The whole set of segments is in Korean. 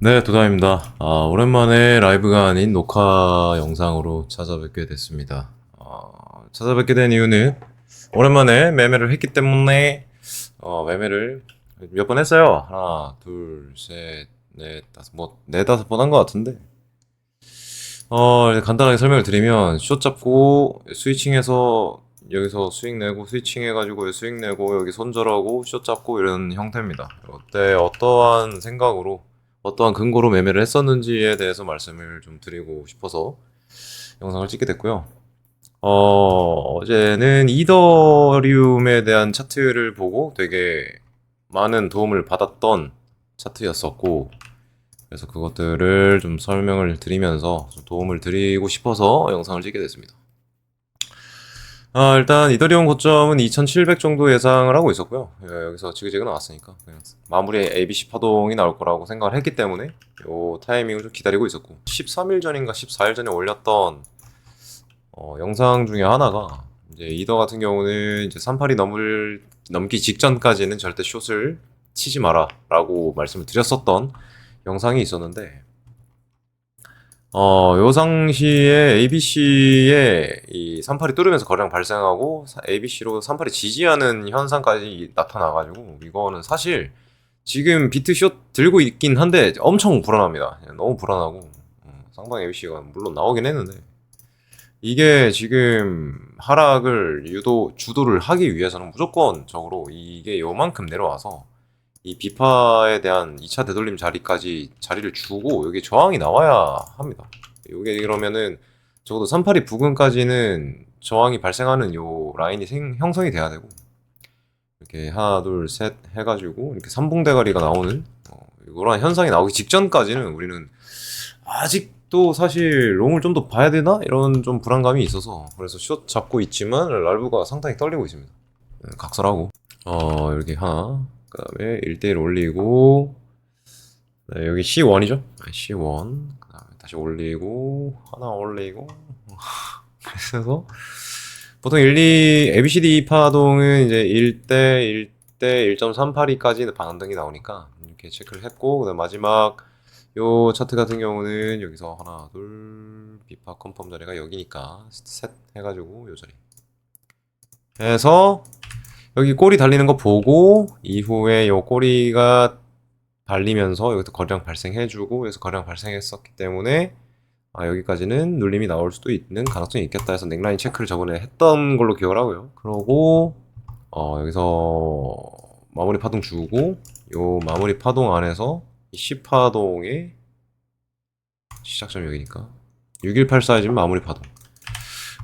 네, 도담입니다. 아, 오랜만에 라이브가 아닌 녹화 영상으로 찾아뵙게 됐습니다. 어, 찾아뵙게 된 이유는 오랜만에 매매를 했기 때문에 어, 매매를 몇 번 했어요. 하나, 둘, 셋, 넷, 다섯, 뭐, 네, 다섯 번 한 것 같은데. 어, 간단하게 설명을 드리면, 숏 잡고, 스위칭해서, 여기서 수익 내고, 스위칭 해가지고, 수익 내고, 여기 손절하고, 숏 잡고, 이런 형태입니다. 이때 어떠한 생각으로, 어떠한 근거로 매매를 했었는지에 대해서 말씀을 좀 드리고 싶어서 영상을 찍게 됐고요. 어, 어제는 이더리움에 대한 차트를 보고 되게 많은 도움을 받았던 차트였었고, 그래서 그것들을 좀 설명을 드리면서 좀 도움을 드리고 싶어서 영상을 찍게 됐습니다. 아, 일단 이더리움 고점은 2700 정도 예상을 하고 있었고요. 예, 여기서 지그재그 나왔으니까 그냥 마무리 ABC 파동이 나올 거라고 생각을 했기 때문에 요 타이밍을 좀 기다리고 있었고 13일 전인가 14일 전에 올렸던 어, 영상 중에 하나가 이제 이더 같은 경우는 이제 38이 넘을 넘기 직전까지는 절대 숏을 치지 마라라고 말씀을 드렸었던 영상이 있었는데 어, 요 상시에 ABC에 이 38이 뚫으면서 거래량 발생하고 ABC로 38이 지지하는 현상까지 나타나가지고 이거는 사실 지금 비트숏 들고 있긴 한데 엄청 불안합니다. 너무 불안하고 어, 상방 ABC가 물론 나오긴 했는데 이게 지금 하락을 유도 주도를 하기 위해서는 무조건적으로 이게 요만큼 내려와서 이 비파에 대한 2차 되돌림 자리까지 자리를 주고 여기 저항이 나와야 합니다. 이게 그러면은 적어도 382 부근까지는 저항이 발생하는 요 라인이 생, 형성이 돼야 되고 이렇게 하나 둘 셋 해가지고 이렇게 삼봉 대가리가 나오는 어, 이런 현상이 나오기 직전까지는 우리는 아직도 사실 롱을 좀 더 봐야 되나 이런 좀 불안감이 있어서 그래서 숏 잡고 있지만 랄브가 상당히 떨리고 있습니다. 네, 각설하고 어 이렇게 하나 그 다음에 1대1 올리고 네, 여기 C1이죠? C1 그 다음에 다시 올리고 하나 올리고. 그래서 보통 1, 2 ABCD 파동은 이제 1대 1대 1.382까지 반등이 나오니까 이렇게 체크를 했고 그다음 마지막 요 차트 같은 경우는 여기서 하나 둘 비파 컨펌 자리가 여기니까 셋 해가지고 요 자리. 해서 여기 꼬리 달리는 거 보고 이후에 요 꼬리가 달리면서 여기서 거래량 발생해주고 여기서 거래량 발생했었기 때문에 아 여기까지는 눌림이 나올 수도 있는 가능성이 있겠다 해서 넥라인 체크를 저번에 했던 걸로 기억을 하고요. 그러고 어 여기서 마무리 파동 주고 요 마무리 파동 안에서 이 C 파동의 시작점 여기니까 618 사이즈면 마무리 파동.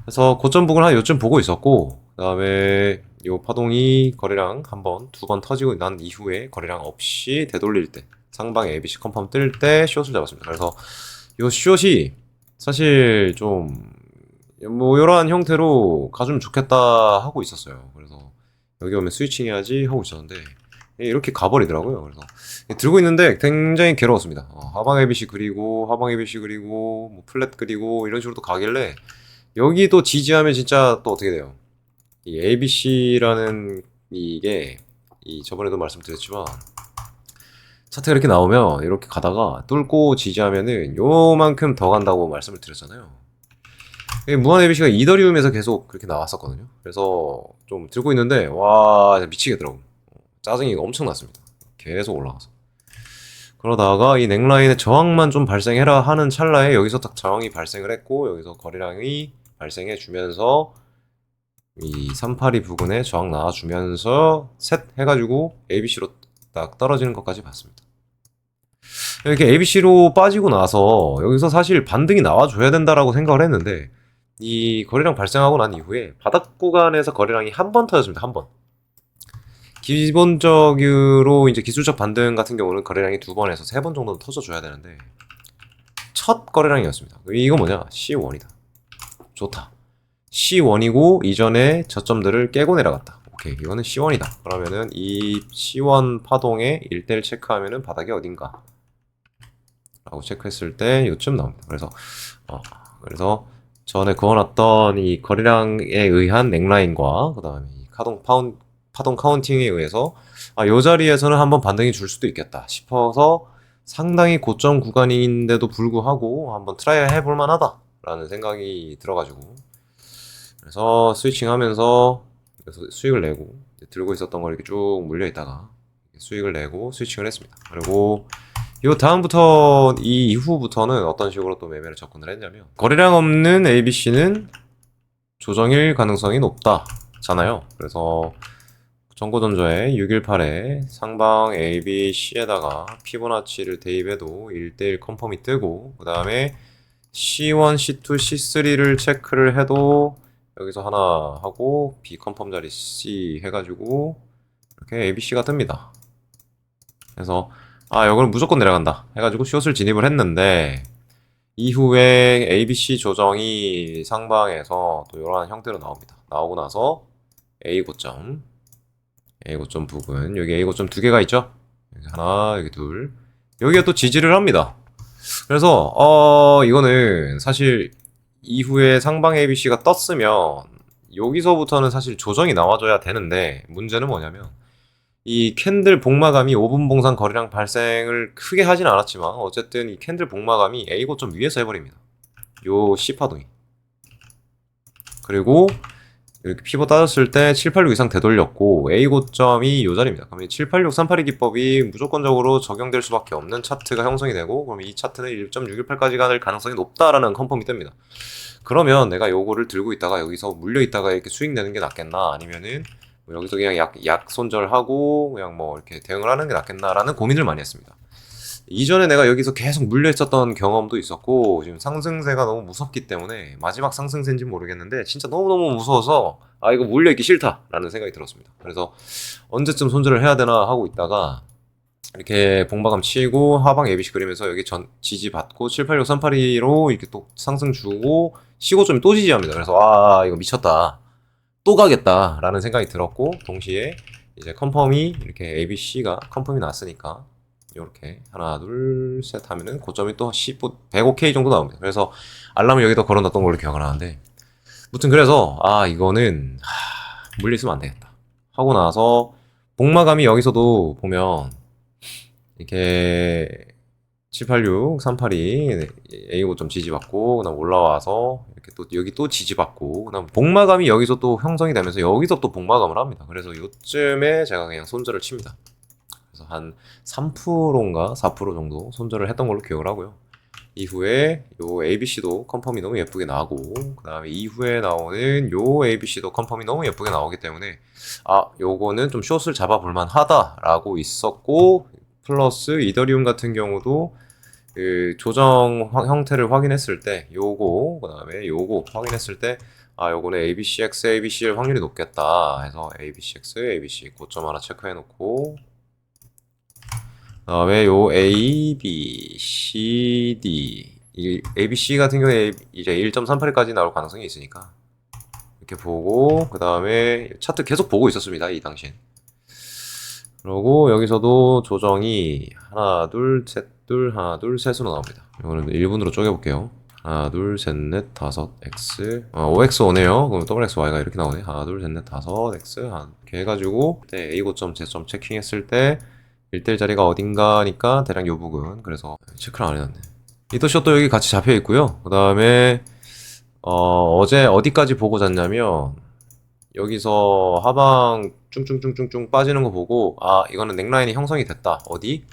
그래서 고점 부근 한 요쯤 보고 있었고 그 다음에 요 파동이 거래량 한 번, 두 번 터지고 난 이후에 거래량 없이 되돌릴 때 상방에 ABC 컨펌 뜰 때 숏을 잡았습니다. 그래서 요 숏이 사실 좀 뭐 이러한 형태로 가주면 좋겠다 하고 있었어요. 그래서 여기 오면 스위칭 해야지 하고 있었는데 이렇게 가버리더라고요. 그래서 들고 있는데 굉장히 괴로웠습니다. 어, 하방 ABC 그리고 하방 ABC 그리고 뭐 플랫 그리고 이런 식으로 또 가길래 여기도 지지하면 진짜 또 어떻게 돼요? 이 ABC라는 이게 이 저번에도 말씀드렸지만 차트가 이렇게 나오면 이렇게 가다가 뚫고 지지하면은 요만큼 더 간다고 말씀을 드렸잖아요. 이 무한 ABC가 이더리움에서 계속 그렇게 나왔었거든요. 그래서 좀 들고 있는데 와 미치겠더라고. 짜증이 엄청 났습니다. 계속 올라가서. 그러다가 이 넥라인에 저항만 좀 발생해라 하는 찰나에 여기서 딱 저항이 발생을 했고 여기서 거래량이 발생해 주면서 이 382 부근에 저항 나와주면서 셋 해가지고 ABC로 딱 떨어지는 것까지 봤습니다. 이렇게 ABC로 빠지고 나서 여기서 사실 반등이 나와줘야 된다라고 생각을 했는데 이 거래량 발생하고 난 이후에 바닥 구간에서 거래량이 한 번 터졌습니다. 한 번. 기본적으로 이제 기술적 반등 같은 경우는 거래량이 두 번에서 세 번 정도는 터져줘야 되는데 첫 거래량이었습니다. 이거 뭐냐? C1이다. 좋다. C1이고 이전에 저점들을 깨고 내려갔다. 오케이 이거는 C1이다. 그러면은 이 C1 파동의 1대1 체크하면은 바닥이 어딘가 라고 체크했을 때 요쯤 나옵니다. 그래서 어, 그래서 전에 그어놨던 이 거래량에 의한 넥라인과 그 다음에 이 파동 파운 파동 카운팅에 의해서 아, 요 자리에서는 한번 반등이 줄 수도 있겠다 싶어서 상당히 고점 구간인데도 불구하고 한번 트라이 해볼 만하다라는 생각이 들어가지고 그래서 스위칭하면서 수익을 내고 들고 있었던 걸 이렇게 쭉 물려 있다가 수익을 내고 스위칭을 했습니다. 그리고 이 다음부터 이 이후부터는 어떤 식으로 또 매매를 접근을 했냐면 거래량 없는 ABC는 조정일 가능성이 높다잖아요. 그래서 정고전조에 618에 상방 A, B, C에다가 피보나치를 대입해도 1대1 컨펌이 뜨고 그 다음에 C1, C2, C3를 체크를 해도 여기서 하나 하고 B 컨펌 자리 C 해가지고 이렇게 A, B, C가 뜹니다. 그래서 아 이거는 무조건 내려간다 해가지고 숏을 진입을 했는데 이후에 A, B, C 조정이 상방에서 또 이러한 형태로 나옵니다. 나오고 나서 A 고점 A 고점 부근 여기 A 고점 두 개가 있죠? 여기 하나 여기 둘 여기가 또 지지를 합니다. 그래서 어 이거는 사실 이후에 상방 ABC가 떴으면 여기서부터는 사실 조정이 나와줘야 되는데 문제는 뭐냐면 이 캔들 복마감이 5분 봉상 거래량 발생을 크게 하진 않았지만 어쨌든 이 캔들 복마감이 A 고점 위에서 해버립니다. 요 C 파동이 그리고 이렇게 피벗 따졌을 때 786 이상 되돌렸고 A 고점이 요 자리입니다. 그러면 786 382 기법이 무조건적으로 적용될 수밖에 없는 차트가 형성이 되고 그럼 이 차트는 1.618까지 갈 가능성이 높다라는 컨펌이 뜹니다. 그러면 내가 요거를 들고 있다가 여기서 물려 있다가 이렇게 수익 내는 게 낫겠나 아니면은 뭐 여기서 그냥 약, 약 손절하고 그냥 뭐 이렇게 대응을 하는 게 낫겠나라는 고민을 많이 했습니다. 이전에 내가 여기서 계속 물려 있었던 경험도 있었고 지금 상승세가 너무 무섭기 때문에 마지막 상승세인지 모르겠는데 진짜 너무너무 무서워서 아 이거 물려 있기 싫다라는 생각이 들었습니다. 그래서 언제쯤 손절을 해야 되나 하고 있다가 이렇게 봉바감 치고 하방 ABC 그리면서 여기 전 지지 받고 786 382로 이렇게 또 상승 주고 시고점이 또 지지합니다. 그래서 아 이거 미쳤다. 또 가겠다라는 생각이 들었고 동시에 이제 컨펌이 이렇게 ABC가 컨펌이 났으니까 이렇게 하나 둘 셋 하면은 고점이 또 10, 105K 정도 나옵니다. 그래서 알람을 여기다 걸어놨던 걸로 기억을 하는데 무튼 그래서 아 이거는 하, 물리으면 안 되겠다 하고 나서 복마감이 여기서도 보면 이렇게 786, 382 A 고점 지지받고 그다음 올라와서 이렇게 또 여기 또 지지받고 그다음 복마감이 여기서 또 형성이 되면서 여기서 또 복마감을 합니다. 그래서 요쯤에 제가 그냥 손절을 칩니다. 그래서 한 3%인가 4% 정도 손절을 했던 걸로 기억을 하고요. 이후에 요 ABC도 컨펌이 너무 예쁘게 나오고 그 다음에 이후에 나오는 요 ABC도 컨펌이 너무 예쁘게 나오기 때문에 아 요거는 좀 숏을 잡아볼 만하다라고 있었고 플러스 이더리움 같은 경우도 그 조정 화- 형태를 확인했을 때 요거 그 다음에 요거 확인했을 때 아 요거는 ABCX ABC일 확률이 높겠다 해서 ABCX ABC 고점 하나 체크해 놓고 그 다음에 요? A, B, C, D. 이 A, B, C 같은 경우에 이제 1.38까지 나올 가능성이 있으니까 이렇게 보고 그 다음에 차트 계속 보고 있었습니다 이 당시엔. 그러고 여기서도 조정이 하나 둘셋둘 하나 둘 셋으로 나옵니다. 이거는 1분으로 쪼개볼게요. 하나 둘셋넷 다섯 X. 어, OX 오네요. 그럼 WXY가 이렇게 나오네. 하나 둘셋넷 다섯 X. 한 이렇게 해가지고 A 고점 Z점 체킹했을 때 1대1 자리가 어딘가니까 대략 요 부분 그래서 체크를 안 해놨네. 이터샷도 여기 같이 잡혀 있고요. 그 다음에 어, 어제 어디까지 보고 잤냐면 여기서 하방 쭝쭝쭝쭝쭝 빠지는 거 보고 아 이거는 넥라인이 형성이 됐다. 어디?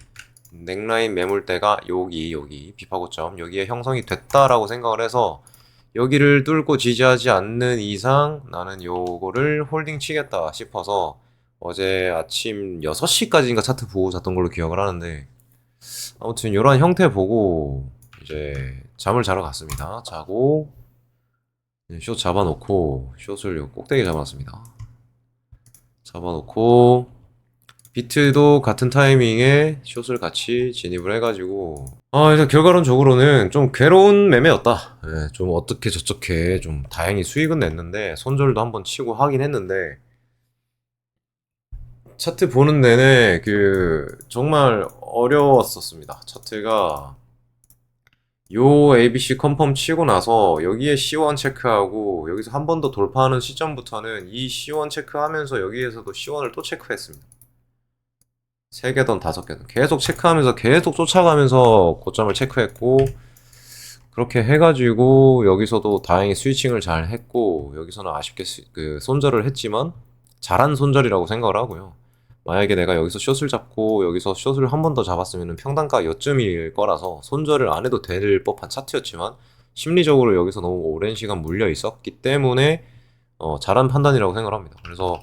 넥라인 매물대가 여기 여기 비파고점 여기에 형성이 됐다라고 생각을 해서 여기를 뚫고 지지하지 않는 이상 나는 요거를 홀딩 치겠다 싶어서 어제 아침 6시까지인가 차트 보고 잤던 걸로 기억을 하는데 아무튼 이런 형태 보고 이제 잠을 자러 갔습니다. 자고 숏 잡아놓고 숏을 요 꼭대기 잡아놨습니다. 잡아놓고 비트도 같은 타이밍에 숏을 같이 진입을 해가지고 아 일단 결과론적으로는 좀 괴로운 매매였다. 예, 좀 어떻게 저렇게 좀 다행히 수익은 냈는데 손절도 한번 치고 하긴 했는데 차트 보는 내내 그 정말 어려웠었습니다. 차트가 요 ABC 컨펌 치고 나서 여기에 C1 체크하고 여기서 한 번 더 돌파하는 시점부터는 이 C1 체크하면서 여기에서도 C1을 또 체크했습니다. 세 개든 다섯 개든 계속 체크하면서 계속 쫓아가면서 고점을 체크했고 그렇게 해가지고 여기서도 다행히 스위칭을 잘 했고 여기서는 아쉽게 스- 그 손절을 했지만 잘한 손절이라고 생각을 하고요. 만약에 내가 여기서 숏을 잡고 여기서 숏을 한 번 더 잡았으면 평단가 여쯤일 거라서 손절을 안 해도 될 법한 차트였지만 심리적으로 여기서 너무 오랜 시간 물려 있었기 때문에 어, 잘한 판단이라고 생각을 합니다. 그래서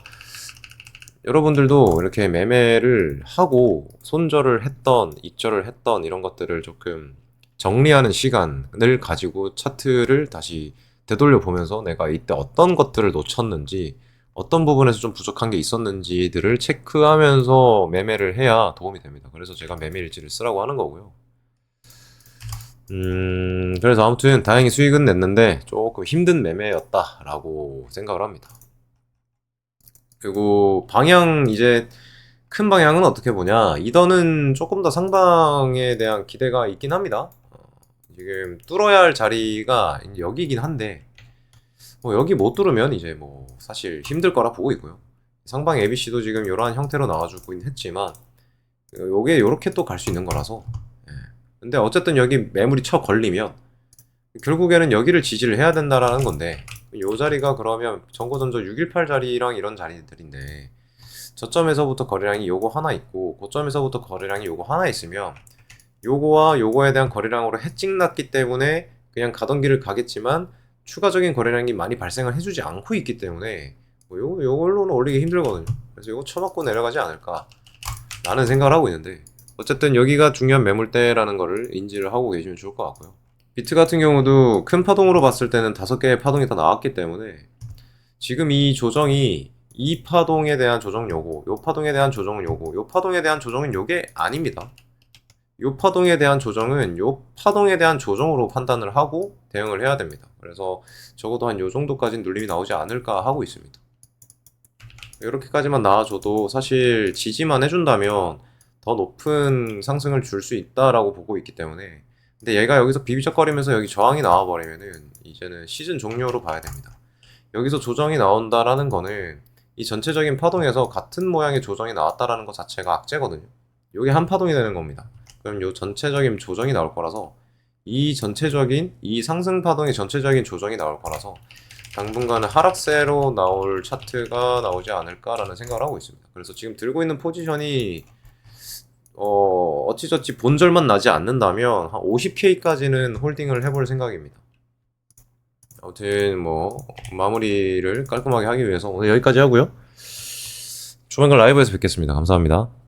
여러분들도 이렇게 매매를 하고 손절을 했던, 익절을 했던 이런 것들을 조금 정리하는 시간을 가지고 차트를 다시 되돌려 보면서 내가 이때 어떤 것들을 놓쳤는지, 어떤 부분에서 좀 부족한 게 있었는지들을 체크하면서 매매를 해야 도움이 됩니다. 그래서 제가 매매 일지를 쓰라고 하는 거고요. 음, 그래서 아무튼 다행히 수익은 냈는데 조금 힘든 매매였다라고 생각을 합니다. 그리고 방향 이제 큰 방향은 어떻게 보냐? 이더는 조금 더 상방에 대한 기대가 있긴 합니다. 어, 지금 뚫어야 할 자리가 여기긴 한데 뭐 여기 못 뚫으면 이제 뭐 사실 힘들 거라 보고 있고요. 상방 ABC도 지금 이러한 형태로 나와주고 했지만 요게 이렇게 또 갈 수 있는 거라서 예. 근데 어쨌든 여기 매물이 쳐 걸리면 결국에는 여기를 지지를 해야 된다라는 건데 요 자리가 그러면 정고전저 618 자리랑 이런 자리들인데 저점에서부터 거래량이 요거 하나 있고 고점에서부터 거래량이 요거 하나 있으면 요거와 요거에 대한 거래량으로 해찍 났기 때문에 그냥 가던 길을 가겠지만 추가적인 거래량이 많이 발생을 해주지 않고 있기 때문에 뭐 요, 요걸로는 올리기 힘들거든요 그래서 요거 쳐맞고 내려가지 않을까 라는 생각을 하고 있는데 어쨌든 여기가 중요한 매물대라는 거를 인지를 하고 계시면 좋을 것 같고요 비트 같은 경우도 큰 파동으로 봤을 때는 다섯 개의 파동이 다 나왔기 때문에 지금 이 조정이 이 파동에 대한 조정 요구, 요 파동에 대한 조정 요구, 요 파동에 대한 조정은 요게 아닙니다. 요 파동에 대한 조정은 요 파동에 대한 조정으로 판단을 하고 대응을 해야 됩니다. 그래서 적어도 한 요 정도까지는 눌림이 나오지 않을까 하고 있습니다. 이렇게까지만 나와줘도 사실 지지만 해준다면 더 높은 상승을 줄 수 있다라고 보고 있기 때문에 근데 얘가 여기서 비비적거리면서 여기 저항이 나와버리면은 이제는 시즌 종료로 봐야 됩니다. 여기서 조정이 나온다라는 거는 이 전체적인 파동에서 같은 모양의 조정이 나왔다라는 것 자체가 악재거든요. 요게 한 파동이 되는 겁니다. 그럼 요 전체적인 조정이 나올 거라서 이 전체적인 이 상승 파동의 전체적인 조정이 나올 거라서 당분간은 하락세로 나올 차트가 나오지 않을까라는 생각을 하고 있습니다. 그래서 지금 들고 있는 포지션이 어, 어찌저찌 본절만 나지 않는다면 한 50K까지는 홀딩을 해볼 생각입니다. 아무튼 뭐 마무리를 깔끔하게 하기 위해서 오늘 여기까지 하고요. 조만간 라이브에서 뵙겠습니다. 감사합니다.